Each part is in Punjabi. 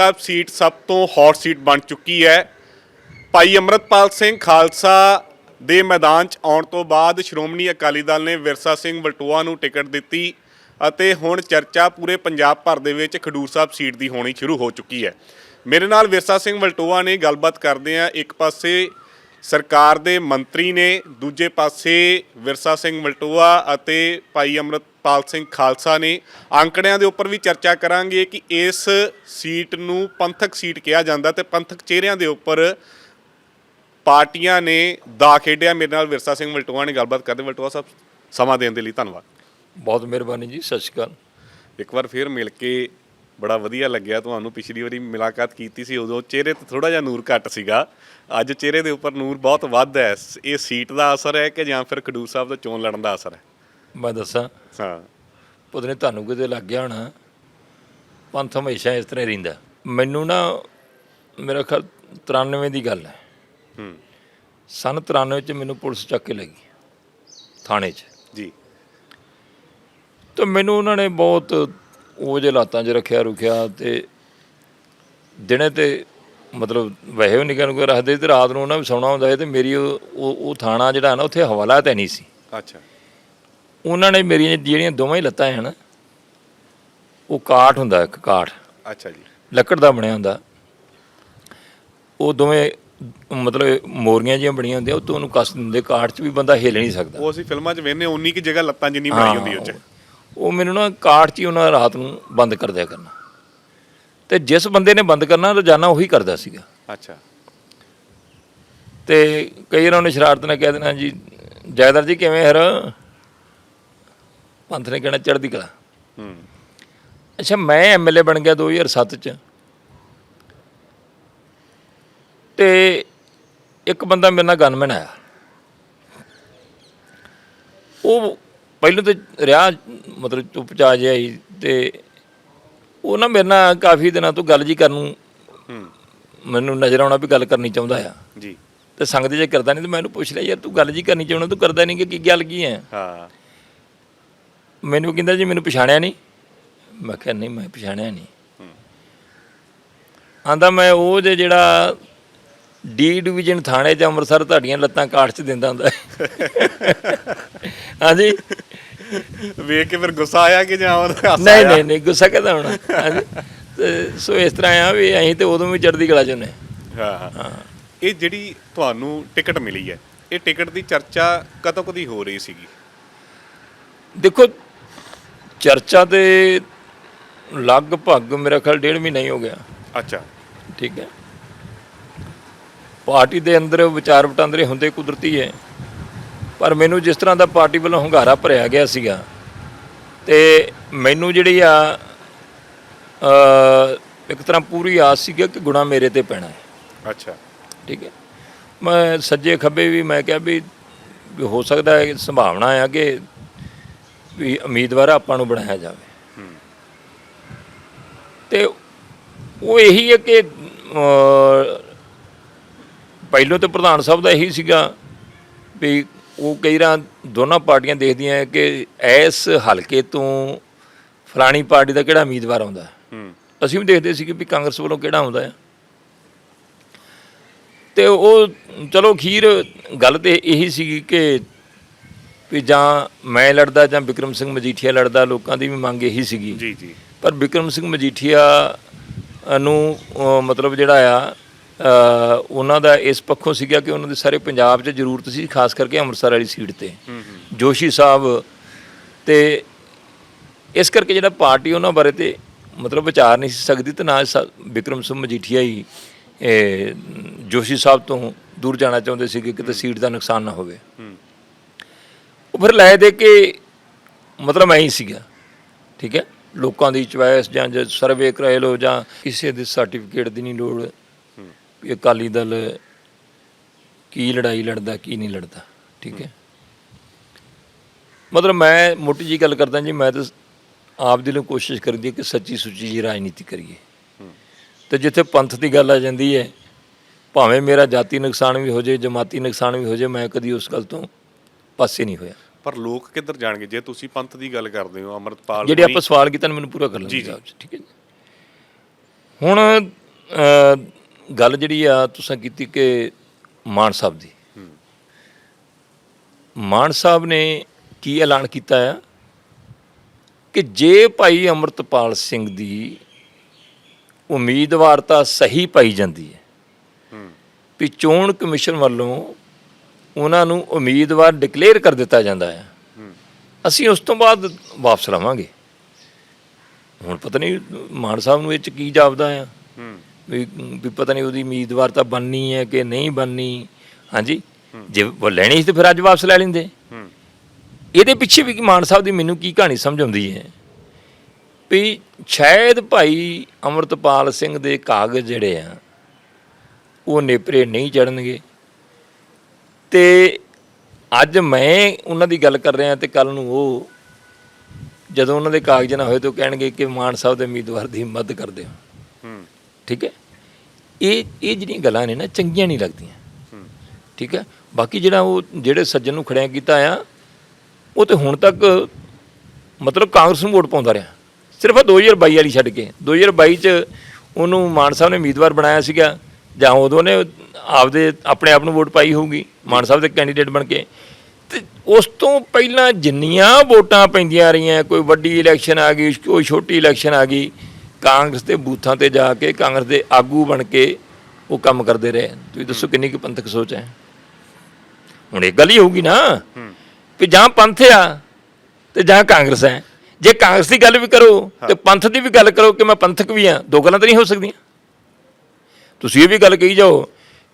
ਸਾਹਿਬ ਸੀਟ ਸਭ ਤੋਂ ਹੌਟ ਸੀਟ ਬਣ ਚੁੱਕੀ ਹੈ। ਭਾਈ ਅਮਰਤਪਾਲ ਸਿੰਘ ਖਾਲਸਾ ਦੇ ਮੈਦਾਨ 'ਚ ਆਉਣ ਤੋਂ ਬਾਅਦ ਸ਼੍ਰੋਮਣੀ ਅਕਾਲੀ ਦਲ ਨੇ ਵਿਰਸਾ ਸਿੰਘ ਵਲਟੋਆ ਨੂੰ ਟਿਕਟ ਦਿੱਤੀ ਅਤੇ ਹੁਣ ਚਰਚਾ ਪੂਰੇ ਪੰਜਾਬ ਭਰ ਦੇ ਵਿੱਚ ਖਡੂਰ ਸਾਹਿਬ ਸੀਟ ਦੀ ਹੋਣੀ ਸ਼ੁਰੂ ਹੋ ਚੁੱਕੀ ਹੈ। ਮੇਰੇ ਨਾਲ ਵਿਰਸਾ ਸਿੰਘ ਵਲਟੋਆ ਨੇ ਗੱਲਬਾਤ ਕਰਦੇ ਆ। ਇੱਕ ਪਾਸੇ ਸਰਕਾਰ ਦੇ ਮੰਤਰੀ ਨੇ ਦੂਜੇ ਪਾਸੇ ਵਿਰਸਾ ਸਿੰਘ ਵਲਟੋਆ ਅਤੇ ਭਾਈ ਅਮਰਤਪਾਲ ਸਿੰਘ ਖਾਲਸਾ ਨੇ ਅੰਕੜਿਆਂ ਦੇ ਉੱਪਰ ਵੀ ਚਰਚਾ ਕਰਾਂਗੇ ਕਿ ਇਸ ਸੀਟ ਨੂੰ ਪੰਥਕ ਸੀਟ ਕਿਹਾ ਜਾਂਦਾ ਤੇ ਪੰਥਕ ਚਿਹਰਿਆਂ ਦੇ ਉੱਪਰ ਪਾਰਟੀਆਂ ਨੇ ਦਾ ਖੇਡਿਆ। ਮੇਰੇ ਨਾਲ ਵਿਰਸਾ ਸਿੰਘ ਵਲਟੋਆ ਨੇ ਗੱਲਬਾਤ ਕਰਦੇ। ਵਲਟੋਆ ਸਾਹਿਬ ਸਮਾਂ ਦੇਣ ਦੇ ਲਈ ਧੰਨਵਾਦ। ਬਹੁਤ ਮਿਹਰਬਾਨੀ ਜੀ ਸਤਿ ਸ਼੍ਰੀ ਅਕਾਲ। ਇੱਕ ਵਾਰ ਫੇਰ ਮਿਲ ਕੇ ਬੜਾ ਵਧੀਆ ਲੱਗਿਆ ਤੁਹਾਨੂੰ। ਪਿਛਲੀ ਵਾਰੀ ਮੁਲਾਕਾਤ ਕੀਤੀ ਸੀ ਉਦੋਂ ਚਿਹਰੇ ਤੇ ਥੋੜਾ ਜਿਹਾ ਨੂਰ ਘੱਟ ਸੀਗਾ। ਅੱਜ ਚਿਹਰੇ ਦੇ ਉੱਪਰ ਨੂਰ ਬਹੁਤ ਵੱਧ ਹੈ। ਇਹ ਸੀਟ ਦਾ ਅਸਰ ਹੈ ਕਿ ਜਾਂ ਫਿਰ ਖਡੂਰ ਸਾਹਿਬ ਦਾ ਚੋਣ ਲੜਨ ਦਾ ਅਸਰ ਹੈ? ਮੈਂ ਦੱਸਾਂ। ਹਾਂ। ਪਤਾ ਨਹੀਂ ਤੁਹਾਨੂੰ ਕਿਤੇ ਲੱਗ ਗਿਆ ਹੋਣਾ। ਪੰਥ ਹਮੇਸ਼ਾ ਇਸ ਤਰ੍ਹਾਂ ਰਹਿੰਦਾ। ਮੈਨੂੰ ਨਾ ਮੇਰਾ ਖਿਆਲ 93 ਦੀ ਗੱਲ ਹੈ। ਹੂੰ। ਸਨ 93 ਚ ਮੈਨੂੰ ਪੁਲਿਸ ਚੱਕ ਕੇ ਲੱਗੀ ਥਾਣੇ 'ਚ। ਜੀ। ਤੇ ਮੈਨੂੰ ਉਹਨਾਂ ਨੇ ਬਹੁਤ ਉਹ ਜਿਹੇ ਹਾਲਾਤਾਂ 'ਚ ਰੱਖਿਆ ਰੁਕਿਆ ਤੇ ਦਿਨੇ ਤੇ ਮਤਲਬ ਵੈਸੇ ਵੀ ਨਿਕਲ ਕੇ ਰੱਖਦੇ ਤੇ ਰਾਤ ਨੂੰ ਉਹਨਾਂ ਵੀ ਸੌਣਾ ਹੁੰਦਾ ਤੇ ਮੇਰੀ ਉਹ ਉਹ ਉਹ ਥਾਣਾ ਜਿਹੜਾ ਨਾ ਉੱਥੇ ਹਵਾਲਾ ਤੇ ਨਹੀਂ ਸੀ। ਅੱਛਾ। ਉਹਨਾਂ ਨੇ ਮੇਰੀਆਂ ਜਿਹੜੀਆਂ ਦੋਵਾਂ ਹੀ ਲੱਤਾਂ ਹਨ ਉਹ ਕਾਠ ਹੁੰਦਾ ਇੱਕ ਕਾਠ। ਅੱਛਾ ਜੀ। ਲੱਕੜ ਦਾ ਬਣਿਆ ਹੁੰਦਾ। ਉਹ ਦੋਵੇਂ ਮਤਲਬ ਮੋਰੀਆਂ ਜਿਹੀਆਂ ਬਣੀਆਂ ਹੁੰਦੀਆਂ ਉਹ ਤੋਂ ਉਹਨੂੰ ਕੱਸ ਦਿੰਦੇ ਕਾਠ 'ਚ ਵੀ ਬੰਦਾ ਹਿੱਲ ਨਹੀਂ ਸਕਦਾ। ਉਹ ਅਸੀਂ ਫਿਲਮਾਂ 'ਚ ਵੇਖਨੇ ਉਨੀ ਕੀ ਜਗ੍ਹਾ ਲੱਤਾਂ ਜਿੰਨੀ ਬਣਾਈ ਹੁੰਦੀ ਉਹ 'ਚ। ਉਹ ਮੈਨੂੰ ਨਾ ਕਾਠ 'ਚ ਹੀ ਉਹਨਾਂ ਰਾਤ ਨੂੰ ਬੰਦ ਕਰ ਦਿਆ ਕਰਨਾ। ਤੇ ਜਿਸ ਬੰਦੇ ਨੇ ਬੰਦ ਕਰਨਾ ਰੋਜ਼ਾਨਾ ਉਹੀ ਕਰਦਾ ਸੀਗਾ। ਅੱਛਾ। ਤੇ ਕਈ ਵਾਰ ਉਹਨੇ ਸ਼ਰਾਰਤ ਨਾਲ ਕਹਿ ਦੇਣਾ ਜੀ ਜੈਦਰ ਜੀ ਕਿਵੇਂ ਹਰ? ਪੰਥ ਨੇ ਕਹਿਣਾ ਚੜ੍ਹਦੀ ਕਲਾ। ਹੂੰ। ਅੱਛਾ ਮੈਂ ਐਮਐਲਏ ਬਣ ਗਿਆ 2007 ਚ। ਤੇ ਇੱਕ ਬੰਦਾ ਮੇਰੇ ਨਾਲ ਗਨਮੈਨ ਆਇਆ। ਉਹ ਪਹਿਲਾਂ ਤਾਂ ਰਿਹਾ ਮਤਲਬ ਚੁੱਪਚਾਪ ਜਿਹਾ ਹੀ ਤੇ ਉਹ ਨਾ ਮੇਰੇ ਨਾਲ ਕਾਫੀ ਦਿਨਾਂ ਤੋਂ ਗੱਲ ਜੀ ਕਰਨ ਨੂੰ ਮੈਨੂੰ ਨਜ਼ਰ ਆਉਣਾ ਵੀ ਗੱਲ ਕਰਨੀ ਚਾਹੁੰਦਾ ਆ। ਜੀ। ਤੇ ਸੰਗਤ ਜੇ ਕਰਦਾ ਨਹੀਂ ਤੇ ਮੈਂ ਉਹਨੂੰ ਪੁੱਛ ਲਿਆ ਯਾਰ ਤੂੰ ਗੱਲ ਜੀ ਕਰਨੀ ਚਾਹੁੰਦਾ ਤੂੰ ਕਰਦਾ ਨਹੀਂ ਕਿ ਕੀ ਗੱਲ ਕੀ ਹੈ ਹਾਂ। ਮੈਨੂੰ ਕਹਿੰਦਾ ਜੀ ਮੈਨੂੰ ਪਛਾਣਿਆ ਨਹੀਂ। ਮੈਂ ਕਿਹਾ ਨਹੀਂ ਮੈਂ ਪਛਾਣਿਆ ਨਹੀਂ। ਆਂਦਾ ਮੈਂ ਉਹ ਜਿਹੜਾ ਡੀ ਡਿਵੀਜ਼ਨ ਥਾਣੇ 'ਚ ਅੰਮ੍ਰਿਤਸਰ ਤੁਹਾਡੀਆਂ ਲੱਤਾਂ ਕਾਠ 'ਚ ਦਿੰਦਾ ਹੁੰਦਾ। ਹਾਂਜੀ। ਵੇਖ ਕੇ ਫਿਰ ਗੁੱਸਾ ਆਇਆ ਕਿ ਜਾਂ ਉਹਦਾ ਨਹੀਂ? ਨਹੀਂ ਨਹੀਂ ਗੁੱਸਾ ਕਹਦਾ ਹੋਣਾ? ਹਾਂਜੀ। ਤੇ ਸੋ ਇਸ ਤਰ੍ਹਾਂ ਆ ਵੀ ਅਸੀਂ ਤੇ ਉਦੋਂ ਵੀ ਚੜ੍ਹਦੀ ਕਲਾ 'ਚ ਹਾਂ। ਹਾਂ। ਇਹ ਜਿਹੜੀ ਤੁਹਾਨੂੰ ਟਿਕਟ ਮਿਲੀ ਹੈ ਇਹ ਟਿਕਟ ਦੀ ਚਰਚਾ ਕਦੋਂ ਕਦੀ ਹੋ ਰਹੀ ਸੀਗੀ? ਦੇਖੋ ਚਰਚਾ ਤੇ ਲਗਭਗ ਮੇਰਾ ਖਿਆਲ ਡੇਢ ਮਹੀਨਾ ਹੀ ਹੋ ਗਿਆ। ਅੱਛਾ। ਠੀਕ ਹੈ। ਪਾਰਟੀ ਦੇ ਅੰਦਰ ਵਿਚਾਰ ਵਟਾਂਦਰੇ ਹੁੰਦੇ ਕੁਦਰਤੀ ਹੈ। ਪਰ ਮੈਨੂੰ ਜਿਸ ਤਰ੍ਹਾਂ ਦਾ ਪਾਰਟੀ ਵੱਲੋਂ ਹੰਗਾਰਾ ਭਰਿਆ ਗਿਆ ਸੀਗਾ ਤੇ ਮੈਨੂੰ ਜਿਹੜੀ ਆ ਇੱਕ ਤਰ੍ਹਾਂ ਪੂਰੀ ਆਸ ਸੀਗਾ ਕਿ ਗੁਣਾ ਮੇਰੇ ਤੇ ਪੈਣਾ ਹੈ। ਅੱਛਾ। ਠੀਕ ਹੈ। ਮੈਂ ਸੱਜੇ ਖੱਬੇ ਵੀ ਮੈਂ ਕਿਹਾ ਵੀ ਹੋ ਸਕਦਾ ਹੈ ਸੰਭਾਵਨਾ ਆ ਕਿ ਵੀ ਉਮੀਦਵਾਰ ਆਪਾਂ ਨੂੰ ਬਣਾਇਆ ਜਾਵੇ। ਤੇ ਉਹ ਇਹੀ ਹੈ ਕਿ ਪਹਿਲੋਂ ਤੇ ਪ੍ਰਧਾਨ ਸਾਹਿਬ ਦਾ ਇਹੀ ਸੀਗਾ ਵੀ ਉਹ ਕਈ ਰਾਂ ਦੋਨਾਂ ਪਾਰਟੀਆਂ ਦੇਖਦੀਆਂ ਕਿ ਇਸ ਹਲਕੇ ਤੋਂ ਫਲਾਣੀ ਪਾਰਟੀ ਦਾ ਕਿਹੜਾ ਉਮੀਦਵਾਰ ਆਉਂਦਾ ਹੂੰ। ਅਸੀਂ ਵੀ ਦੇਖਦੇ ਸੀ ਕਿ ਵੀ ਕਾਂਗਰਸ ਵੱਲੋਂ ਕਿਹੜਾ ਆਉਂਦਾ ਹੈ। ਤੇ ਉਹ ਚਲੋ ਖੀਰ ਗੱਲ ਤੇ ਇਹੀ ਸੀ ਕਿ ਵੀ ਜਾਂ ਮੈਂ ਲੜਦਾ ਜਾਂ ਵਿਕਰਮ ਸਿੰਘ ਮਜੀਠੀਆ ਲੜਦਾ ਲੋਕਾਂ ਦੀ ਵੀ ਮੰਗ ਇਹੀ ਸੀਗੀ। ਜੀ ਜੀ। ਪਰ ਵਿਕਰਮ ਸਿੰਘ ਮਜੀਠੀਆ ਨੂੰ ਮਤਲਬ ਜਿਹੜਾ ਆ ਉਹਨਾਂ ਦਾ ਇਸ ਪੱਖੋਂ ਸੀਗਾ ਕਿ ਉਹਨਾਂ ਦੇ ਸਾਰੇ ਪੰਜਾਬ 'ਚ ਜ਼ਰੂਰਤ ਸੀ ਖਾਸ ਕਰਕੇ ਅੰਮ੍ਰਿਤਸਰ ਵਾਲੀ ਸੀਟ ਤੇ। ਜੋਸ਼ੀ ਸਾਹਿਬ ਤੇ ਇਸ ਕਰਕੇ ਜਿਹੜਾ ਪਾਰਟੀ ਉਹਨਾਂ ਬਾਰੇ ਤੇ ਮਤਲਬ ਵਿਚਾਰ ਨਹੀਂ ਸੀ ਸਕਦੀ ਤੇ ਨਾ ਵਿਕਰਮ ਸਿੰਘ ਮਜੀਠੀਆ ਹੀ ਇਹ, ਜੋਸ਼ੀ ਸਾਹਿਬ ਤੋਂ ਦੂਰ ਜਾਣਾ ਚਾਹੁੰਦੇ ਸੀ ਕਿ ਕਿਤੇ ਸੀਟ ਦਾ ਨੁਕਸਾਨ ਨਾ ਹੋਵੇ। ਉਹ ਫਿਰ ਲੈ ਦੇ ਕੇ ਮਤਲਬ ਮੈਂ ਹੀ ਸੀਗਾ ਠੀਕ ਹੈ? ਲੋਕਾਂ ਦੀ ਚੁਆਇਸ ਜਾਂ ਜੇ ਸਰਵੇ ਕਰਾਏ ਲੋ ਜਾਂ ਕਿਸੇ ਦੇ ਸਰਟੀਫਿਕੇਟ ਦੀ ਨਹੀਂ ਲੋੜ ਵੀ ਅਕਾਲੀ ਦਲ ਕੀ ਲੜਾਈ ਲੜਦਾ ਕੀ ਨਹੀਂ ਲੜਦਾ ਠੀਕ ਹੈ? ਮਤਲਬ ਮੈਂ ਮੋਟੀ ਜੀ ਗੱਲ ਕਰਦਾ ਜੀ ਮੈਂ ਤਾਂ ਆਪ ਦਿਲੋਂ ਕੋਸ਼ਿਸ਼ ਕਰਦੀ ਹਾਂ ਕਿ ਸੱਚੀ ਸੁੱਚੀ ਜੀ ਰਾਜਨੀਤੀ ਕਰੀਏ। ਤੇ ਜਿੱਥੇ ਪੰਥ ਦੀ ਗੱਲ ਆ ਜਾਂਦੀ ਹੈ ਭਾਵੇਂ ਮੇਰਾ ਜਾਤੀ ਨੁਕਸਾਨ ਵੀ ਹੋ ਜਾਏ ਜਮਾਤੀ ਨੁਕਸਾਨ ਵੀ ਹੋ ਜਾਏ ਮੈਂ ਕਦੀ ਉਸ ਗੱਲ ਤੋਂ ਪਾਸੇ ਨਹੀਂ ਹੋਇਆ। ਪਰ ਲੋਕ ਕਿੱਧਰ ਜਾਣਗੇ? ਜੇ ਤੁਸੀਂ ਪੰਥ ਦੀ ਗੱਲ ਕਰਦੇ ਹੋ ਅਮਰਤਪਾਲ ਜਿਹੜੇ ਆਪਾਂ ਸਵਾਲ ਕੀਤਾ ਮੈਨੂੰ ਪੂਰਾ ਕਰ ਲੈਣ ਜੀ, ਠੀਕ ਹੈ ਜੀ? ਹੁਣ ਗੱਲ ਜਿਹੜੀ ਆ ਤੁਸੀਂ ਕੀਤੀ ਕਿ ਮਾਨ ਸਾਹਿਬ ਦੀ। ਮਾਨ ਸਾਹਿਬ ਨੇ ਕੀ ਐਲਾਨ ਕੀਤਾ ਆ ਕਿ ਜੇ ਭਾਈ ਅਮਰਤਪਾਲ ਸਿੰਘ ਦੀ ਉਮੀਦਵਾਰਤਾ ਸਹੀ ਪਾਈ ਜਾਂਦੀ ਹੈ, ਵੀ ਚੋਣ ਕਮਿਸ਼ਨ ਵੱਲੋਂ ਉਹਨਾਂ ਨੂੰ ਉਮੀਦਵਾਰ ਡਿਕਲੇਅਰ ਕਰ ਦਿੱਤਾ ਜਾਂਦਾ ਹੈ ਅਸੀਂ ਉਸ ਤੋਂ ਬਾਅਦ ਵਾਪਸ ਲਵਾਂਗੇ ਹੁਣ ਪਤਾ ਨਹੀਂ ਮਾਨ ਸਾਹਿਬ ਨੂੰ ਇਹ ਚ ਕੀ ਜਾਪਦਾ ਆ। ਵੀ ਵੀ ਪਤਾ ਨਹੀਂ ਉਹਦੀ ਉਮੀਦਵਾਰ ਤਾਂ ਬਣਨੀ ਹੈ ਕਿ ਨਹੀਂ ਬਣਨੀ। ਹਾਂਜੀ? ਜੇ ਉਹ ਲੈਣੀ ਸੀ ਤੇ ਫਿਰ ਅੱਜ ਵਾਪਸ ਲੈ ਲੈਂਦੇ। ਇਹਦੇ ਪਿੱਛੇ ਵੀ ਮਾਨ ਸਾਹਿਬ ਦੀ ਮੈਨੂੰ ਕੀ ਕਹਾਣੀ ਸਮਝ ਆਉਂਦੀ ਹੈ? ਵੀ ਸ਼ਾਇਦ ਭਾਈ ਅਮਰਤਪਾਲ ਸਿੰਘ ਦੇ ਕਾਗਜ਼ ਜਿਹੜੇ ਆ ਉਹ ਨੇਪਰੇ ਨਹੀਂ ਚੜਨਗੇ ਤੇ ਅੱਜ ਮੈਂ ਉਹਨਾਂ ਦੀ ਗੱਲ ਕਰ ਰਿਹਾ ਤੇ ਕੱਲ ਨੂੰ ਉਹ ਜਦੋਂ ਉਹਨਾਂ ਦੇ ਕਾਗਜ਼ ਨਾ ਹੋਏ ਤਾਂ ਕਹਿਣਗੇ ਕਿ ਮਾਨ ਸਾਹਿਬ ਦੇ ਉਮੀਦਵਾਰ ਦੀ ਮਦਦ ਕਰਦੇ ਹੋ। ਠੀਕ ਹੈ? ਇਹ ਇਹ ਜਿਹੜੀਆਂ ਗੱਲਾਂ ਨੇ ਨਾ ਚੰਗੀਆਂ ਨਹੀਂ ਲੱਗਦੀਆਂ। ਠੀਕ ਹੈ? ਬਾਕੀ ਜਿਹੜਾ ਉਹ ਜਿਹੜੇ ਸੱਜਣ ਨੂੰ ਖੜਿਆ ਕੀਤਾ ਆ ਉਹ ਤੇ ਹੁਣ ਤੱਕ ਮਤਲਬ ਕਾਂਗਰਸ ਨੂੰ ਵੋਟ ਪਾਉਂਦਾ ਰਿਹਾ। ਸਿਰਫ ਆਹ 2022 ਵਾਲੀ ਛੱਡ ਕੇ। 2022 ਚ ਉਹਨੂੰ ਮਾਨ ਸਾਹਿਬ ਨੇ ਉਮੀਦਵਾਰ ਬਣਾਇਆ ਸੀਗਾ। ਜਾਂ ਉਦੋਂ ਨੇ ਆਪਦੇ ਆਪਣੇ ਆਪ ਨੂੰ ਵੋਟ ਪਾਈ ਹੋਊਗੀ ਮਾਨ ਸਾਹਿਬ ਦੇ ਕੈਂਡੀਡੇਟ ਬਣ ਕੇ। ਤੇ ਉਸ ਤੋਂ ਪਹਿਲਾਂ ਜਿੰਨੀਆਂ ਵੋਟਾਂ ਪੈਂਦੀਆਂ ਰਹੀਆਂ ਕੋਈ ਵੱਡੀ ਇਲੈਕਸ਼ਨ ਆ ਗਈ ਕੋਈ ਛੋਟੀ ਇਲੈਕਸ਼ਨ ਆ ਗਈ ਕਾਂਗਰਸ ਦੇ ਬੂਥਾਂ ਤੇ ਜਾ ਕੇ ਕਾਂਗਰਸ ਦੇ ਆਗੂ ਬਣ ਕੇ ਉਹ ਕੰਮ ਕਰਦੇ ਰਹੇ ਤੁਸੀਂ ਦੱਸੋ ਕਿੰਨੀ ਕੁ ਪੰਥਕ ਸੋਚ ਹੈ? ਹੁਣ ਇਹ ਗੱਲ ਹੀ ਹੋਊਗੀ ਨਾ। ਵੀ ਜਾਂ ਪੰਥ ਆ ਤੇ ਜਾਂ ਕਾਂਗਰਸ ਹੈ। ਜੇ ਕਾਂਗਰਸ ਦੀ ਗੱਲ ਵੀ ਕਰੋ ਤੇ ਪੰਥ ਦੀ ਵੀ ਗੱਲ ਕਰੋ ਕਿ ਮੈਂ ਪੰਥਕ ਵੀ ਆ ਦੋ ਗੱਲਾਂ ਤਾਂ ਨਹੀਂ ਹੋ ਸਕਦੀਆਂ। ਤੁਸੀਂ ਇਹ ਵੀ ਗੱਲ ਕਹੀ ਜਾਓ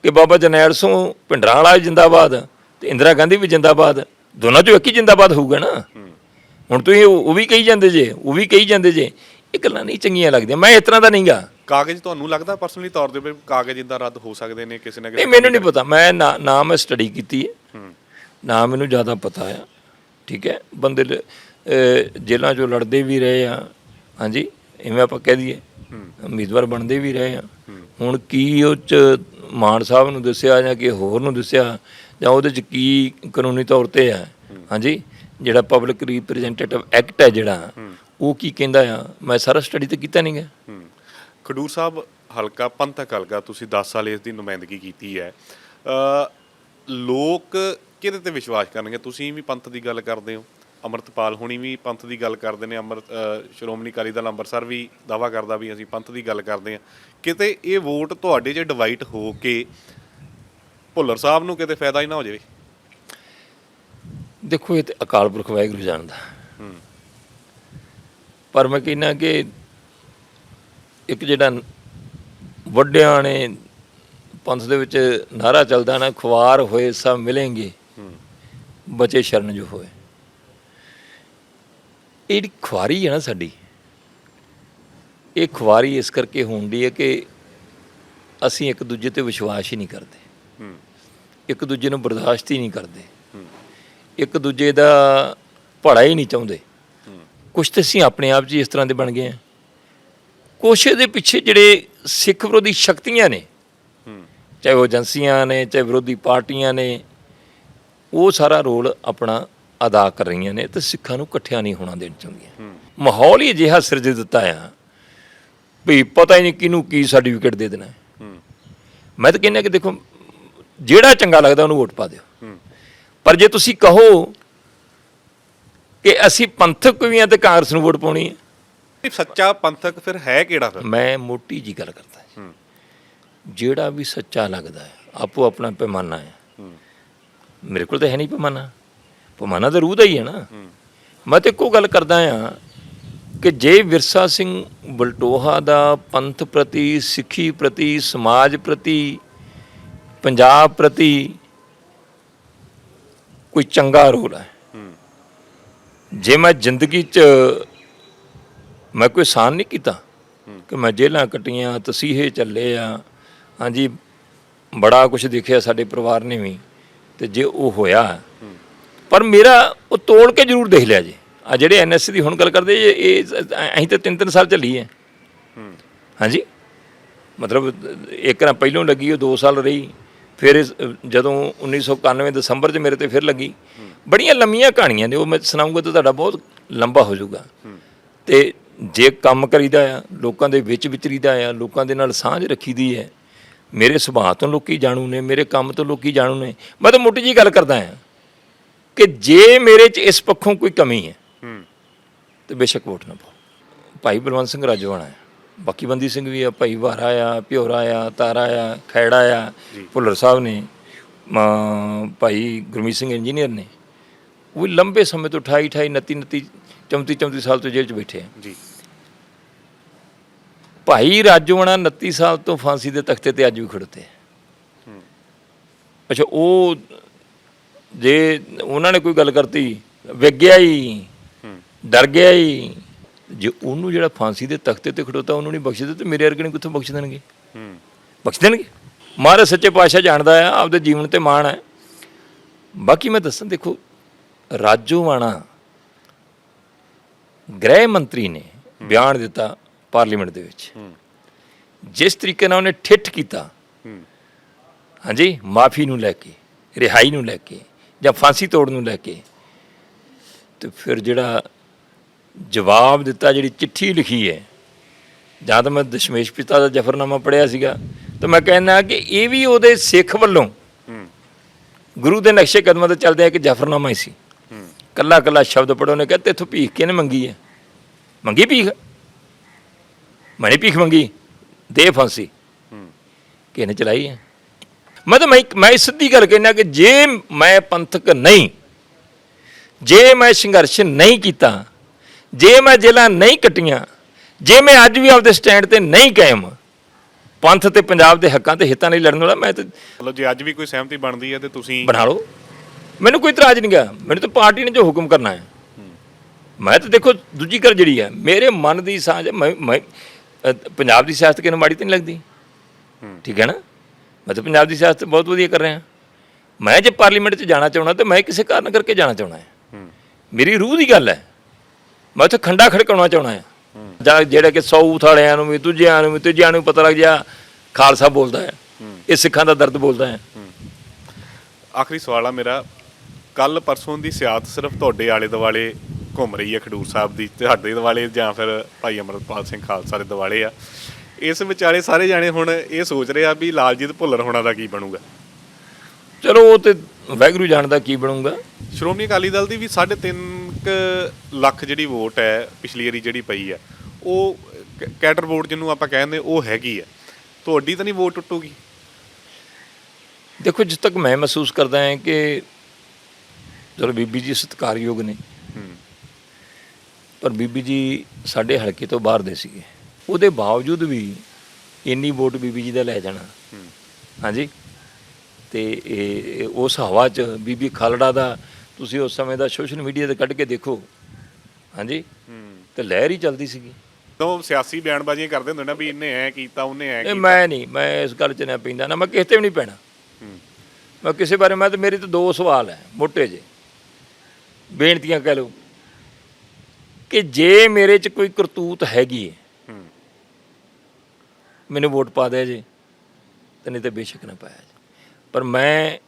ਕਿ ਬਾਬਾ ਜਰਨੈਲ ਸਿੰਘ ਭਿੰਡਰਾਂ ਵਾਲਾ ਜਿੰਦਾਬਾਦ ਤੇ ਇੰਦਰਾ ਗਾਂਧੀ ਵੀ ਜਿੰਦਾਬਾਦ ਦੋਨਾਂ ਚੋਂ ਇੱਕ ਹੀ ਜਿੰਦਾਬਾਦ ਹੋਊਗਾ ਨਾ। ਹੁਣ ਤੁਸੀਂ ਉਹ ਵੀ ਕਹੀ ਜਾਂਦੇ ਜੇ ਉਹ ਵੀ ਕਹੀ ਜਾਂਦੇ ਜੇ ਇਹ ਗੱਲਾਂ ਨਹੀਂ ਚੰਗੀਆਂ ਲੱਗਦੀਆਂ। ਮੈਂ ਇਸ ਤਰ੍ਹਾਂ ਦਾ ਨਹੀਂਗਾ। ਕਾਗਜ਼ ਤੁਹਾਨੂੰ ਲੱਗਦਾ ਪਰਸਨਲੀ ਤੌਰ ਤੇ ਵੀ ਕਾਗਜ਼ ਇਦਾਂ ਰੱਦ ਹੋ ਸਕਦੇ ਨੇ ਕਿਸੇ ਨਾ ਕਿਸੇ ਨਹੀਂ ਮੈਨੂੰ ਨਹੀਂ ਪਤਾ। ਮੈਂ ਨਾ ਨਾ ਮੈਂ ਸਟੱਡੀ ਕੀਤੀ ਹੈ। ਨਾ ਮੈਨੂੰ ਜ਼ਿਆਦਾ ਪਤਾ ਆ। ਠੀਕ ਹੈ? ਬੰਦੇ ਲ- ਅਹ ਜੇਲ੍ਹਾਂ 'ਚੋਂ ਲੜਦੇ ਵੀ ਰਹੇ ਆ। ਹਾਂਜੀ? ਐਵੇਂ ਆਪਾਂ ਕਹਿ ਦਈਏ। ਉਮੀਦਵਾਰ ਬਣਦੇ ਵੀ ਰਹੇ ਆ। ਹੁਣ ਕੀ ਉਹ 'ਚ ਮਾਨ ਸਾਹਿਬ ਨੂੰ ਦੱਸਿਆ ਜਾਂ ਕਿ ਹੋਰ ਨੂੰ ਦੱਸਿਆ ਜਾਂ ਉਹਦੇ 'ਚ ਕੀ ਕਾਨੂੰਨੀ ਤੌਰ ਤੇ ਆ? ਹਾਂਜੀ? ਜਿਹੜਾ ਪਬਲਿਕ ਰਿਪਰੈਜ਼ੈਂਟੇਟਿਵ ਐਕਟ ਹੈ ਜਿਹੜਾ ਉਹ ਕੀ ਕਹਿੰਦਾ ਆ? ਮੈਂ ਸਾਰਾ ਸਟੱਡੀ ਤੇ ਕੀਤਾ ਨਹੀਂਗਾ ਹੂੰ। ਖਡੂਰ ਸਾਹਿਬ ਹਲਕਾ ਪੰਥਕ ਹਲਕਾ ਤੁਸੀਂ 10 ਸਾਲ ਇਸ ਦੀ ਨੁਮਾਇੰਦਗੀ ਕੀਤੀ ਹੈ। ਅ ਲੋਕ ਕਿਹਦੇ ਤੇ ਵਿਸ਼ਵਾਸ ਕਰਨਗੇ? ਤੁਸੀਂ ਵੀ ਪੰਥ ਦੀ ਗੱਲ ਕਰਦੇ ਹੋ। ਅਮਰਤਪਾਲ ਹੁਣੀ ਵੀ ਪੰਥ ਦੀ ਗੱਲ ਕਰਦੇ ਨੇ। ਅਮਰ ਸ਼੍ਰੋਮਣੀ ਅਕਾਲੀ ਦਲ ਅੰਮ੍ਰਿਤਸਰ ਵੀ ਦਾਵਾ ਕਰਦਾ ਵੀ ਅਸੀਂ ਪੰਥ ਦੀ ਗੱਲ ਕਰਦੇ ਹਾਂ। ਕਿਤੇ ਇਹ ਵੋਟ ਤੁਹਾਡੇ 'ਚ ਡਿਵਾਈਡ ਹੋ ਕੇ ਭੁੱਲਰ ਸਾਹਿਬ ਨੂੰ ਕਿਤੇ ਫਾਇਦਾ ਹੀ ਨਾ ਹੋ ਜਾਵੇ? ਦੇਖੋ ਇਹ ਤੇ ਅਕਾਲ ਪੁਰਖ ਵਾਹਿਗੁਰੂ ਜਾਣਦਾ। ਪਰ ਮੈਂ ਕਹਿੰਦਾ ਕਿ ਇੱਕ ਜਿਹੜਾ ਵੱਡਿਆਂ ਨੇ ਪੰਥ ਦੇ ਵਿੱਚ ਨਾਰਾ ਚੱਲਦਾ ਨਾ ਖੁਆਰ ਹੋਏ ਸਭ ਮਿਲेंगे ਬਚੇ ਸ਼ਰਨ ਜੋ ਹੋਏ। ਇਹ ਖੁਆਰੀ ਹੈ ਨਾ ਸਾਡੀ ਇਹ ਖੁਆਰੀ ਇਸ ਕਰਕੇ ਹੁੰਦੀ ਹੈ ਕਿ ਅਸੀਂ ਇੱਕ ਦੂਜੇ ਤੇ ਵਿਸ਼ਵਾਸ ਹੀ ਨਹੀਂ ਕਰਦੇ। ਇੱਕ ਦੂਜੇ ਨੂੰ ਬਰਦਾਸ਼ਤ ਹੀ ਨਹੀਂ ਕਰਦੇ। ਇੱਕ ਦੂਜੇ ਦਾ ਭਲਾ ਹੀ ਨਹੀਂ ਚਾਹੁੰਦੇ। ਕੁਛ ਤੇ ਅਸੀਂ ਆਪਣੇ ਆਪ ਹੀ ਇਸ ਤਰ੍ਹਾਂ ਦੇ ਬਣ ਗਏ ਆ ਕੁਛ ਦੇ ਪਿੱਛੇ ਜਿਹੜੇ ਸਿੱਖ ਵਿਰੋਧੀ ਸ਼ਕਤੀਆਂ ਨੇ ਹੂੰ। ਚਾਹੇ ਉਹ ਏਜੰਸੀਆਂ ਨੇ ਚਾਹੇ ਵਿਰੋਧੀ ਪਾਰਟੀਆਂ ਨੇ ਉਹ ਸਾਰਾ ਰੋਲ ਆਪਣਾ ਅਦਾ ਕਰ ਰਹੀਆਂ ਨੇ ਤੇ ਸਿੱਖਾਂ ਨੂੰ ਇਕੱਠਿਆਂ ਨਹੀਂ ਹੋਣਾ ਦੇਣ ਚਾਹੁੰਦੀਆਂ। ਮਾਹੌਲ ਹੀ ਅਜਿਹਾ ਸਿਰਜ ਦਿੱਤਾ ਆ ਵੀ ਪਤਾ ਹੀ ਨਹੀਂ ਕਿਹਨੂੰ ਕੀ ਸਰਟੀਫਿਕੇਟ ਦੇ ਦੇਣਾ। ਮੈਂ ਤਾਂ ਕਹਿੰਦਾ ਕਿ ਦੇਖੋ ਜਿਹੜਾ ਚੰਗਾ ਲੱਗਦਾ ਉਹਨੂੰ ਵੋਟ ਪਾ ਦਿਓ। ਪਰ ਜੇ ਤੁਸੀਂ ਕਹੋ ਕਿ ਅਸੀਂ ਪੰਥਕ ਵੀ ਆ ਤੇ ਕਾਂਗਰਸ ਨੂੰ ਵੋਟ ਪਾਉਣੀ ਹੈ। ਸੱਚਾ ਪੰਥਕ ਫਿਰ ਹੈ ਕਿਹੜਾ ਫਿਰ? ਮੈਂ ਮੋਟੀ ਜੀ ਗੱਲ ਕਰਦਾ। ਹੂੰ। ਜਿਹੜਾ ਵੀ ਸੱਚਾ ਲੱਗਦਾ ਹੈ ਆਪੋ ਆਪਣਾ ਪੈਮਾਨਾ ਹੈ। ਹੂੰ। ਮੇਰੇ ਕੋਲ ਤਾਂ ਹੈ ਨਹੀਂ ਪੈਮਾਨਾ। ਪੈਮਾਨਾ ਤਾਂ ਰੂਹ ਦਾ ਹੀ ਹੈ ਨਾ। ਮੈਂ ਤੇ ਇੱਕੋ ਗੱਲ ਕਰਦਾ ਆ ਕਿ ਜੇ ਵਿਰਸਾ ਸਿੰਘ ਬਲਟੋਹਾ ਦਾ ਪੰਥ ਪ੍ਰਤੀ ਸਿੱਖੀ ਪ੍ਰਤੀ ਸਮਾਜ ਪ੍ਰਤੀ ਪੰਜਾਬ ਪ੍ਰਤੀ ਕੋਈ ਚੰਗਾ ਰੋਲ ਹੈ ਹੂੰ ਜੇ ਮੈਂ ਜ਼ਿੰਦਗੀ 'ਚ ਮੈਂ ਕੋਈ ਸਾਨ ਨਹੀਂ ਕੀਤਾ ਕਿ ਮੈਂ ਜੇਲਾਂ ਕੱਟੀਆਂ ਤਸੀਹੇ ਚੱਲੇ ਆ ਹਾਂਜੀ ਬੜਾ ਕੁਝ ਦੇਖਿਆ ਸਾਡੇ ਪਰਿਵਾਰ ਨੇ ਵੀ ਤੇ ਜੇ ਉਹ ਹੋਇਆ ਪਰ ਮੇਰਾ ਉਹ ਤੋੜ ਕੇ ਜ਼ਰੂਰ ਦੇਖ ਲਿਆ ਜੀ। ਆ ਜਿਹੜੇ ਐਨਐਸਸੀ ਦੀ ਹੁਣ ਗੱਲ ਕਰਦੇ ਇਹ ਇਹ ਅਸੀਂ ਤਾਂ ਤਿੰਨ ਤਿੰਨ ਸਾਲ ਚੱਲੀ ਹੈ। ਹਾਂਜੀ? ਮਤਲਬ ਇੱਕ ਨਾ ਪਹਿਲੋਂ ਲੱਗੀ ਉਹ 2 ਸਾਲ ਰਹੀ ਫਿਰ ਜਦੋਂ 1991 ਦਸੰਬਰ 'ਚ ਮੇਰੇ ਤੇ ਫਿਰ ਲੱਗੀ। ਬੜੀਆਂ ਲੰਮੀਆਂ ਕਹਾਣੀਆਂ ਨੇ ਉਹ ਮੈਂ ਸੁਣਾਉਂਗਾ ਤਾਂ ਤੁਹਾਡਾ ਬਹੁਤ ਲੰਬਾ ਹੋ ਜਾਊਗਾ। ਤੇ ਜੇ ਕੰਮ ਕਰੀਦਾ ਆ ਲੋਕਾਂ ਦੇ ਵਿੱਚ ਵਿਚਰੀਦਾ ਆ ਲੋਕਾਂ ਦੇ ਨਾਲ ਸਾਂਝ ਰੱਖੀਦੀ ਹੈ ਮੇਰੇ ਸੁਭਾਅ ਤੋਂ ਲੋਕੀ ਜਾਣੂ ਨੇ ਮੇਰੇ ਕੰਮ ਤੋਂ ਲੋਕੀ ਜਾਣੂ ਨੇ ਮੈਂ ਤਾਂ ਮੋਟੀ ਜੀ ਗੱਲ ਕਰਦਾ ਆ ਕਿ ਜੇ ਮੇਰੇ 'ਚ ਇਸ ਪੱਖੋਂ ਕੋਈ ਕਮੀ ਹੈ ਤੇ ਬੇਸ਼ੱਕ ਵੋਟ ਨਾ ਪਾਓ। ਭਾਈ ਬਲਵੰਤ ਸਿੰਘ ਰਾਜੋਆਣਾ ਹੈ ਬਾਕੀ ਬੰਦੀ ਸਿੰਘ ਵੀ ਆ ਭਾਈ ਵਾਰਾ ਆ ਪਿਓਰਾ ਆ ਤਾਰਾ ਆ ਖੈੜਾ ਆ ਭੁੱਲਰ ਸਾਹਿਬ ਨੇ ਭਾਈ ਗੁਰਮੀਤ ਸਿੰਘ ਇੰਜੀਨੀਅਰ ਨੇ ਉਹ ਵੀ ਲੰਬੇ ਸਮੇਂ ਤੋਂ 28 28 29 29 34 34 ਸਾਲ ਤੋਂ ਜੇਲ੍ਹ 'ਚ ਬੈਠੇ ਆ। ਜੀ। ਭਾਈ ਰਾਜੋਆਣਾ 29 ਸਾਲ ਤੋਂ ਫਾਂਸੀ ਦੇ ਤਖਤੇ ਤੇ ਅੱਜ ਵੀ ਖੜੋਤੇ ਅੱਛਾ ਉਹ ਜੇ ਉਹਨਾਂ ਨੇ ਕੋਈ ਗੱਲ ਕਰਤੀ ਵਿਗਿਆ ਹੀ ਹੂੰ। ਡਰ ਗਿਆ ਹੀ ਜੇ ਉਹਨੂੰ ਜਿਹੜਾ ਫਾਂਸੀ ਦੇ ਤਖਤੇ ਤੇ ਖੜੋਤਾ ਉਹਨੂੰ ਨਹੀਂ ਬਖਸ਼ਦੇ ਤੇ ਮੇਰੇ ਵਰਗੇ ਨੂੰ ਕਿੱਥੋਂ ਬਖਸ਼ ਦੇਣਗੇ? ਹੂੰ। ਬਖਸ਼ ਦੇਣਗੇ? ਮਹਾਰਾਜ ਸੱਚੇ ਪਾਤਸ਼ਾਹ ਜਾਣਦਾ ਹੈ ਆਪਦੇ ਜੀਵਨ ਤੇ ਮਾਣ ਹੈ। ਬਾਕੀ ਮੈਂ ਦੱਸਾਂ ਦੇਖੋ ਰਾਜੋਵਾਣਾ ਗ੍ਰਹਿ ਮੰਤਰੀ ਨੇ ਬਿਆਨ ਦਿੱਤਾ ਪਾਰਲੀਮੈਂਟ ਦੇ ਵਿੱਚ। ਜਿਸ ਤਰੀਕੇ ਨਾਲ ਉਹਨੇ ਠਿੱਠ ਕੀਤਾ ਹਾਂਜੀ ਮਾਫੀ ਨੂੰ ਲੈ ਕੇ ਰਿਹਾਈ ਨੂੰ ਲੈ ਕੇ ਜਾਂ ਫਾਂਸੀ ਤੋੜਨ ਨੂੰ ਲੈ ਕੇ ਤੇ ਫਿਰ ਜਿਹੜਾ ਜਵਾਬ ਦਿੱਤਾ ਜਿਹੜੀ ਚਿੱਠੀ ਲਿਖੀ ਹੈ ਜਾਂ ਤਾਂ ਮੈਂ ਦਸ਼ਮੇਸ਼ ਪਿਤਾ ਦਾ ਜਫਰਨਾਮਾ ਪੜਿਆ ਸੀਗਾ ਤਾਂ ਮੈਂ ਕਹਿੰਦਾ ਕਿ ਇਹ ਵੀ ਉਹਦੇ ਸਿੱਖ ਵੱਲੋਂ ਗੁਰੂ ਦੇ ਨਕਸ਼ੇ ਕਦਮਾਂ ਤੇ ਚੱਲਦੇ ਇੱਕ ਜਫਰਨਾਮਾ ਹੀ ਸੀ। ਕੱਲਾ ਕੱਲਾ ਸ਼ਬਦ ਪੜੋ ਨੇ ਕਹਿੰਦੇ ਤੇਥੋਂ ਭੀਖ ਕਿਹਨੇ ਮੰਗੀ ਹੈ? ਮੰਗੀ ਭੀਖ? ਮਣੀ ਭੀਖ ਮੰਗੀ। ਦੇ ਫਾਂਸੀ। ਹੂੰ ਕਿਹਨੇ ਚਲਾਈ ਹੈ? ਮੈਂ ਤਾਂ ਮੈਂ ਮੈਂ ਸਿੱਧੀ ਗੱਲ ਕਹਿਣਾ ਕਿ ਜੇ ਮੈਂ ਪੰਥਕ ਨਹੀਂ ਜੇ ਮੈਂ ਸੰਘਰਸ਼ ਨਹੀਂ ਕੀਤਾ ਜੇ ਮੈਂ ਜੇਲਾਂ ਨਹੀਂ ਕੱਟੀਆਂ ਜੇ ਮੈਂ ਅੱਜ ਵੀ ਆਪਦੇ ਸਟੈਂਡ ਤੇ ਨਹੀਂ ਕਾਇਮ ਪੰਥ ਤੇ ਪੰਜਾਬ ਦੇ ਹੱਕਾਂ ਤੇ ਹਿੱਤਾਂ ਲਈ ਲੜਨ ਵਾਲਾ ਮੈਂ ਤਾਂ ਮਤਲਬ ਜੇ ਅੱਜ ਵੀ ਕੋਈ ਸਹਿਮਤੀ ਬਣਦੀ ਹੈ ਤੇ ਤੁਸੀਂ ਬਣਾ ਲਓ। ਮੈਨੂੰ ਕੋਈ ਇਤਰਾਜ਼ ਨਹੀਂ ਗਿਆ ਮੈਨੂੰ ਤਾਂ ਪਾਰਟੀ ਨੇ ਜੋ ਹੁਕਮ ਕਰਨਾ ਹੈ। ਮੈਂ ਤਾਂ ਦੇਖੋ, ਦੂਜੀ ਗੱਲ ਜਿਹੜੀ ਹੈ, ਮੇਰੇ ਮਨ ਦੀ ਸਾਂਝ ਮੈਂ ਪੰਜਾਬ ਦੀ ਸਿਆਸਤ ਕਿਨੂੰ ਮਾੜੀ ਤਾਂ ਨਹੀਂ ਲੱਗਦੀ। ਠੀਕ ਹੈ ਨਾ? ਮੈਂ ਤਾਂ ਪੰਜਾਬ ਦੀ ਸਿਆਸਤ ਬਹੁਤ ਵਧੀਆ ਕਰ ਰਿਹਾ। ਮੈਂ ਜੇ ਪਾਰਲੀਮੈਂਟ 'ਚ ਜਾਣਾ ਚਾਹਣਾ ਤਾਂ ਮੈਂ ਕਿਸੇ ਕਾਰਨ ਕਰਕੇ ਜਾਣਾ ਚਾਹਣਾ ਹੈ। ਮੇਰੀ ਰੂਹ ਦੀ ਗੱਲ ਹੈ। ਮੈਂ ਉੱਥੇ ਖੰਡਾ ਖੜਕਾਉਣਾ ਚਾਹਣਾ ਹੈ। ਜਾਂ ਜਿਹੜਾ ਕਿ ਸੌ ਵਾਲਿਆਂ ਨੂੰ ਵੀ, ਦੂਜਿਆਂ ਨੂੰ ਵੀ, ਤੀਜਿਆਂ ਨੂੰ ਪਤਾ ਲੱਗ ਜਾ, ਖਾਲਸਾ ਬੋਲਦਾ ਹੈ। ਇਹ ਸਿੱਖਾਂ ਦਾ ਦਰਦ ਬੋਲਦਾ ਹੈ। ਆਖਰੀ ਸਵਾਲ ਆ ਮੇਰਾ। ਕੱਲ ਪਰਸੋਂ ਦੀ ਸਿਆਸਤ ਸਿਰਫ ਤੁਹਾਡੇ ਆਲੇ ਦੁਆਲੇ ਘੁੰਮ ਰਹੀ ਹੈ ਖਡੂਰ ਸਾਹਿਬ ਦੀ ਤੁਹਾਡੇ ਦੁਆਲੇ ਜਾਂ ਫਿਰ ਭਾਈ ਅਮਰਪਾਲ ਸਿੰਘ ਖਾਲਸਾ ਦੇ ਦੁਆਲੇ ਆ। ਇਸ ਵਿਚਾਲੇ ਸਾਰੇ ਜਾਣੇ ਹੁਣ ਇਹ ਸੋਚ ਰਹੇ ਆ ਵੀ ਲਾਲਜੀਤ ਭੁੱਲਰ ਹੋਣਾ ਦਾ ਕੀ ਬਣੂਗਾ? ਚਲੋ ਉਹ ਤੇ ਵੈਗਰੂ ਜਾਣਦਾ ਕੀ ਬਣੂਗਾ। ਸ਼੍ਰੋਮਣੀ ਅਕਾਲੀ ਦਲ ਦੀ ਵੀ 3.5 ਲੱਖ ਜਿਹੜੀ ਵੋਟ ਹੈ ਪਿਛਲੀ ਵਾਰੀ ਜਿਹੜੀ ਪਈ ਹੈ ਉਹ ਕ- ਕੈਡਰ ਵੋਟ ਜਿਹਨੂੰ ਆਪਾਂ ਕਹਿੰਦੇ ਉਹ ਹੈਗੀ ਹੈ। ਤੁਹਾਡੀ ਤਾਂ ਨਹੀਂ ਵੋਟ ਟੁੱਟੂਗੀ? ਦੇਖੋ ਜਿਸ ਤੱਕ ਮੈਂ ਮਹਿਸੂਸ ਕਰਦਾ ਹਾਂ ਕਿ ਚਲੋ ਬੀਬੀ ਜੀ ਸਤਿਕਾਰਯੋਗ ਨੇ। ਪਰ ਬੀਬੀ ਜੀ ਸਾਡੇ ਹਲਕੇ ਤੋਂ ਬਾਹਰ ਦੇ ਸੀਗੇ। ਉਹਦੇ ਬਾਵਜੂਦ ਵੀ ਇੰਨੀ ਵੋਟ ਬੀਬੀ ਜੀ ਦਾ ਲੈ ਜਾਣਾ। ਹਾਂਜੀ। ਤੇ ਉਸ ਹਵਾ 'ਚ ਬੀਬੀ ਖਾਲੜਾ ਦਾ ਤੁਸੀਂ ਉਸ ਸਮੇਂ ਦਾ ਸੋਸ਼ਲ ਮੀਡੀਆ ਤੇ ਕੱਢ ਕੇ ਦੇਖੋ। ਹਾਂਜੀ। ਤੇ ਲਹਿਰ ਹੀ ਚੱਲਦੀ ਸੀਗੀ। ਤਾਂ ਸਿਆਸੀ ਬਿਆਨਬਾਜ਼ੀਆਂ ਕਰਦੇ ਹੁੰਦੇ ਨਾ ਵੀ ਇਹਨੇ ਐ ਕੀਤਾ ਉਹਨੇ ਐ ਕੀਤਾ। ਮੈਂ ਨਹੀਂ ਮੈਂ ਇਸ ਗੱਲ 'ਚ ਨਾ ਪੈਂਦਾ ਨਾ ਮੈਂ ਕਿਸੇ ਤੇ ਵੀ ਨਹੀਂ ਪੈਣਾ। ਮੈਂ ਕਿਸੇ ਬਾਰੇ ਮੈਂ ਤੇ ਮੇਰੇ ਤੇ ਦੋ ਸਵਾਲ ਹੈ ਮੋٹے ਜੇ ਬੇਨਤੀਆਂ ਕਹਿ ਲਓ ਕਿ ਜੇ ਮੇਰੇ 'ਚ ਕੋਈ ਕਰਤੂਤ ਹੈਗੀ ਹੈ। ਮੈਨੂੰ ਵੋਟ ਪਾ ਦਿਆ ਜੇ ਤੇ ਨਹੀਂ ਤੇ ਬੇਸ਼ੱਕ ਨਾ ਪਾਇਆ ਜੇ। ਪਰ ਮੈਂ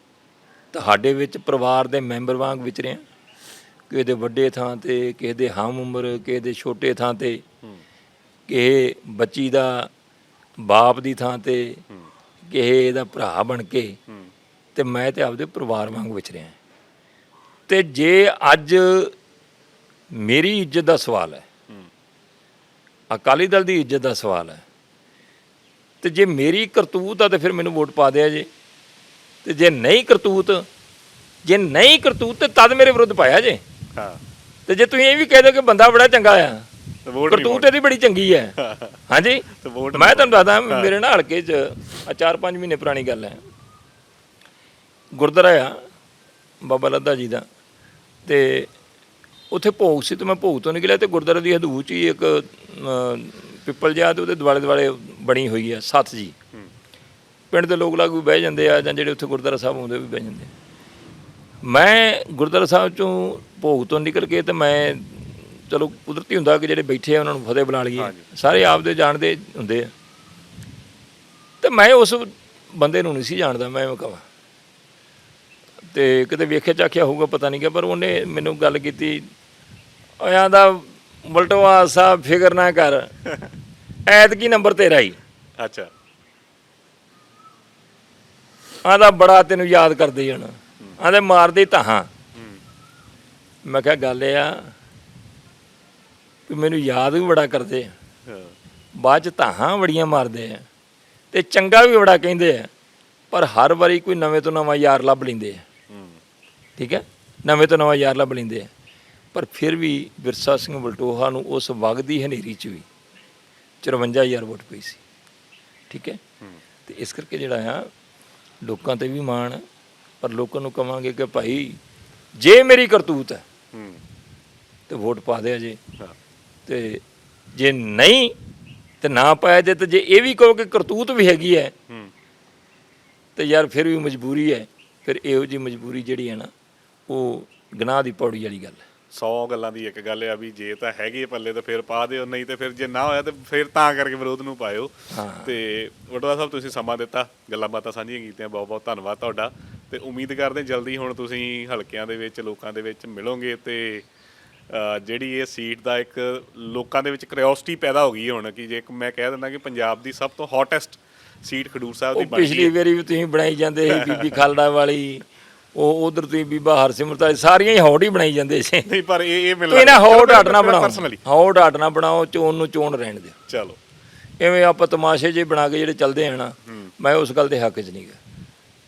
ਤੁਹਾਡੇ ਵਿੱਚ ਪਰਿਵਾਰ ਦੇ ਮੈਂਬਰ ਵਾਂਗ ਵਿਚਰਿਆ ਕਿਸੇ ਦੇ ਵੱਡੇ ਥਾਂ ਤੇ ਕਿਸੇ ਦੇ ਹਮ ਉਮਰ ਕਿਸੇ ਦੇ ਛੋਟੇ ਥਾਂ ਤੇ ਕਿਸੇ ਬੱਚੀ ਦਾ ਬਾਪ ਦੀ ਥਾਂ ਤੇ ਕਿਸੇ ਦਾ ਭਰਾ ਬਣ ਕੇ ਤੇ ਮੈਂ ਤੇ ਆਪਦੇ ਪਰਿਵਾਰ ਵਾਂਗ ਵਿਚਰਿਆ ਤੇ ਜੇ ਅੱਜ ਮੇਰੀ ਇੱਜ਼ਤ ਦਾ ਸਵਾਲ ਹੈ ਅਕਾਲੀ ਦਲ ਦੀ ਇੱਜ਼ਤ ਦਾ ਸਵਾਲ ਹੈ ਤੇ ਜੇ ਮੇਰੀ ਕਰਤੂਤ ਆ ਤੇ ਫਿਰ ਮੈਨੂੰ ਵੋਟ ਪਾ ਦਿਆ ਜੇ। ਤੇ ਜੇ ਨਹੀਂ ਕਰਤੂਤ ਜੇ ਨਹੀਂ ਕਰਤੂਤ ਤੇ ਤਦ ਮੇਰੇ ਵਿਰੁੱਧ ਪਾਇਆ ਜੇ। ਹਾਂ। ਤੇ ਜੇ ਤੁਸੀਂ ਇਹ ਵੀ ਕਹਿ ਦਿਓ ਕਿ ਬੰਦਾ ਬੜਾ ਚੰਗਾ ਆ ਕਰਤੂਤ ਇਹਦੀ ਬੜੀ ਚੰਗੀ ਹੈ ਹਾਂਜੀ? ਮੈਂ ਤੁਹਾਨੂੰ ਦੱਸਦਾ ਮੇਰੇ ਨਾਲ ਹਲਕੇ 'ਚ ਆ 4-5 ਮਹੀਨੇ ਪੁਰਾਣੀ ਗੱਲ ਹੈ। ਗੁਰਦੁਆਰਾ ਆ ਬਾਬਾ ਲੱਦਾ ਜੀ ਦਾ। ਤੇ ਉੱਥੇ ਭੋਗ ਸੀ ਤੇ ਮੈਂ ਭੋਗ ਤੋਂ ਨਿਕਲਿਆ ਤੇ ਗੁਰਦੁਆਰੇ ਦੀ ਹਦੂਦ 'ਚ ਹੀ ਇੱਕ ਪਿੱਪਲ ਜਿਹਾ ਤੇ ਉਹਦੇ ਦੁਆਲੇ ਦੁਆਲੇ ਬਣੀ ਹੋਈ ਹੈ ਸੱਤ ਜੀ। ਪਿੰਡ ਦੇ ਲੋਕ ਲਾਗ ਵੀ ਬਹਿ ਜਾਂਦੇ ਆ ਜਾਂ ਜਿਹੜੇ ਉੱਥੇ ਗੁਰਦੁਆਰਾ ਸਾਹਿਬ ਆਉਂਦੇ ਵੀ ਬਹਿ ਜਾਂਦੇ ਮੈਂ ਗੁਰਦੁਆਰਾ ਸਾਹਿਬ ਚੋਂ ਭੋਗ ਤੋਂ ਨਿਕਲ ਕੇ ਤੇ ਮੈਂ ਚਲੋ ਕੁਦਰਤੀ ਹੁੰਦਾ ਕਿ ਜਿਹੜੇ ਬੈਠੇ ਆ ਉਹਨਾਂ ਨੂੰ ਫਤਿਹ ਬੁਲਾ ਲਈਏ। ਸਾਰੇ ਆਪਦੇ ਜਾਣਦੇ ਹੁੰਦੇ ਆ। ਤੇ ਮੈਂ ਉਸ ਬੰਦੇ ਨੂੰ ਨਹੀਂ ਸੀ ਜਾਣਦਾ ਮੈਂ ਕਹਾਂ। ਤੇ ਕਿਤੇ ਵੇਖਿਆ ਚਾਖਿਆ ਹੋਊਗਾ ਪਤਾ ਨਹੀਂ ਕਿ ਪਰ ਉਹਨੇ ਮੈਨੂੰ ਗੱਲ ਕੀਤੀ ਆਇਆਂ ਦਾ ਬਲਟੋਆ ਸਾਹਿਬ ਫਿਕਰ ਨਾ ਕਰ। ਐਤਕੀ ਨੰਬਰ ਤੇਰਾ ਹੀ। ਅੱਛਾ। ਆਂਦਾ ਬੜਾ ਤੈਨੂੰ ਯਾਦ ਕਰਦੇ ਜਣ। ਆਂਦੇ ਮਾਰਦੇ ਤਾਹਾਂ ਮੈਂ ਕਿਹਾ ਗੱਲ ਇਹ ਆ ਕਿ ਮੈਨੂੰ ਯਾਦ ਵੀ ਬੜਾ ਕਰਦੇ ਆ। ਬਾਅਦ ਚ ਤਾਹਾਂ ਬੜੀਆਂ ਮਾਰਦੇ ਆ। ਤੇ ਚੰਗਾ ਵੀ ਬੜਾ ਕਹਿੰਦੇ ਆ। ਪਰ ਹਰ ਵਾਰੀ ਕੋਈ ਨਵੇਂ ਤੋਂ ਨਵਾਂ ਯਾਰ ਲੱਭ ਲੈਂਦੇ ਆ। ਠੀਕ ਹੈ? ਨਵੇਂ ਤੋਂ ਨਵਾਂ ਯਾਰ ਲੱਭ ਲੈਂਦੇ ਆ। ਪਰ ਫਿਰ ਵੀ ਵਿਰਸਾ ਸਿੰਘ ਬਲਟੋਹਾ ਨੂੰ ਉਸ ਵਕਤ ਦੀ ਹਨੇਰੀ ਚ ਵੀ 54000 ਵੋਟ ਪਈ ਸੀ। ਠੀਕ ਹੈ? ਤੇ ਇਸ ਕਰਕੇ ਜਿਹੜਾ ਆ ਲੋਕਾਂ ਤੇ ਵੀ ਮਾਣ ਪਰ ਲੋਕਾਂ ਨੂੰ ਕਵਾਂਗੇ ਕਿ ਭਾਈ ਜੇ ਮੇਰੀ ਕਰਤੂਤ ਹੈ ਤੇ ਵੋਟ ਪਾ ਦਿਆ ਜੇ। ਤੇ ਜੇ ਨਹੀਂ ਤੇ ਨਾ ਪਾਇਆ ਜੇ ਤੇ ਜੇ ਇਹ ਵੀ ਕਹੋ ਕਿ ਕਰਤੂਤ ਵੀ ਹੈਗੀ ਹੈ ਹੂੰ। ਤੇ ਯਾਰ ਫਿਰ ਵੀ ਮਜਬੂਰੀ ਹੈ। ਫਿਰ ਇਹੋ ਜੀ ਮਜਬੂਰੀ ਜਿਹੜੀ ਹੈ ਨਾ ਉਹ ਗੁਨਾਹ ਦੀ ਪੌੜੀ ਵਾਲੀ ਗੱਲ ਹੈ 100 ਗੱਲਾਂ ਦੀ ਇੱਕ ਗੱਲ ਆ ਵੀ ਜੇ ਤਾਂ ਹੈਗੀ ਪੱਲੇ ਤਾਂ ਫਿਰ ਪਾ ਦਿਓ ਨਹੀਂ ਤੇ ਫਿਰ ਜੇ ਨਾ ਹੋਇਆ ਤੇ ਫਿਰ ਤਾਂ ਕਰਕੇ ਵਿਰੋਧ ਨੂੰ ਪਾਇਓ। ਤੇ ਵਡਵਾ ਸਾਹਿਬ ਤੁਸੀਂ ਸਮਾਂ ਦਿੱਤਾ ਗੱਲਾਂ ਬਾਤਾਂ ਸਾਂਝੀਆਂ ਕੀਤੀਆਂ ਬਹੁਤ ਬਹੁਤ ਧੰਨਵਾਦ ਤੁਹਾਡਾ ਤੇ ਉਮੀਦ ਕਰਦੇ ਜਲਦੀ ਹੁਣ ਤੁਸੀਂ ਹਲਕਿਆਂ ਦੇ ਵਿੱਚ ਲੋਕਾਂ ਦੇ ਵਿੱਚ ਮਿਲੋਗੇ ਤੇ ਜਿਹੜੀ ਇਹ ਸੀਟ ਦਾ ਇੱਕ ਲੋਕਾਂ ਦੇ ਵਿੱਚ ਕਿਉਰਿਓਸਿਟੀ ਪੈਦਾ ਹੋ ਗਈ ਹੁਣ ਕਿ ਜੇ ਮੈਂ ਕਹਿ ਦਿੰਦਾ ਕਿ ਪੰਜਾਬ ਦੀ ਸਭ ਤੋਂ ਹੌਟੈਸਟ ਸੀਟ ਖਡੂਰ ਸਾਹਿਬ ਦੀ ਬਣ ਪਿਛਲੀ। ਵਾਰੀ ਵੀ ਤੁਸੀਂ ਬਣਾਈ ਜਾਂਦੇ ਸੀ ਬੀਬੀ ਖਾਲੜਾ ਵਾਲੀ ਉਹ ਉਧਰ ਤੁਸੀਂ ਬੀਬਾ ਹਰਸਿਮਰਤ ਸਾਰੀਆਂ ਹੀ ਹੌਟ ਹੀ ਬਣਾਈ ਜਾਂਦੇ ਸੀ। ਨਹੀਂ ਪਰ ਇਹ ਇਹ ਮਿਲ ਤੁਸੀਂ ਨਾ ਹੌਟ ਹੱਟ ਨਾ ਬਣਾਓ। ਪਰਸਨਲੀ ਹੌਟ ਹੱਟ ਨਾ ਬਣਾਓ ਚੋਣ ਨੂੰ ਚੋਣ ਰਹਿਣ ਦਿਓ। ਚਲੋ। ਐਵੇਂ ਆਪਾਂ ਤਮਾਸ਼ੇ ਜੇ ਬਣਾ ਕੇ ਜਿਹੜੇ ਚੱਲਦੇ ਆ ਨਾ ਮੈਂ ਉਸ ਗੱਲ ਦੇ ਹੱਕ 'ਚ ਨਹੀਂ ਗਾ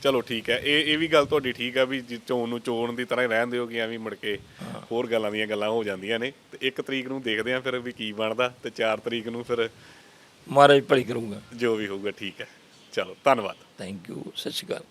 ਚਲੋ ਠੀਕ ਹੈ ਇਹ ਇਹ ਵੀ ਗੱਲ ਤੁਹਾਡੀ ਠੀਕ ਆ ਵੀ ਚੋਣ ਨੂੰ ਚੋਣ ਦੀ ਤਰ੍ਹਾਂ ਹੀ ਰਹਿਣ ਦਿਓ ਕਿ ਐਵੇਂ ਮੁੜ ਕੇ ਹੋਰ ਗੱਲਾਂ ਦੀਆਂ ਗੱਲਾਂ ਹੋ ਜਾਂਦੀਆਂ ਨੇ। ਤੇ ਇੱਕ ਤਰੀਕ ਨੂੰ ਦੇਖਦੇ ਆਂ ਫਿਰ ਵੀ ਕੀ ਬਣਦਾ ਤੇ 4 ਤਰੀਕ ਨੂੰ ਫਿਰ ਮਹਾਰਾਜ ਭਲੀ ਕਰੂੰਗਾ। ਜੋ ਵੀ ਹੋਊਗਾ ਠੀਕ ਹੈ। ਚਲੋ ਧੰਨਵਾਦ। ਥੈਂਕ ਯੂ ਸਤਿ ਸ਼੍ਰੀ ਅਕਾਲ।